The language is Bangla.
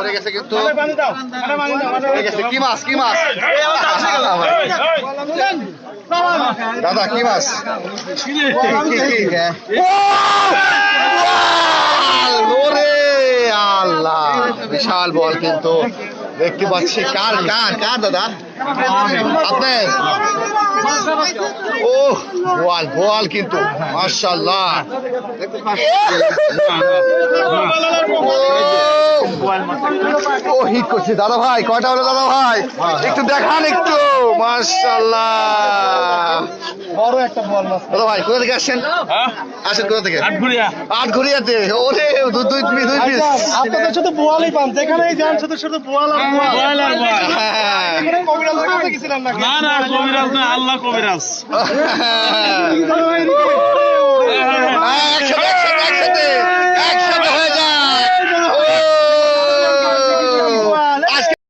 পড়ে গেছে কিন্তু। গেছে। কি মাছ কি মাছ? দাদা কি মাছ? আল্লাহ বিশাল বল কিন্তু। দেখতে পাচ্ছি কার কার কার দাদা? আপনার? ও বল বল কিন্তু মাশাআল্লাহ। ও হিট করছে। দাদা ভাই কয়টা হলো দাদা ভাই? একটু দেখান একটু। মাশাআল্লাহ। বড় একটা বল মাছ দাদা ভাই কোথা থেকে আসছেন? আসেন কোথা থেকে? আটঘরিয়া। আট ঘড়িয়াতে ওরে দুই দুই পিস দুই পিস আপনাদের শুধু বোয়ালই পান। যেখানেই যান শুধু শুধু বোয়াল আর বোয়াল। আর বল। হ্যাঁ। এখানে কবিরাজ করতে গেছিলেন নাকি? না না কবিরাজ না আল্লাহ কবিরাজ।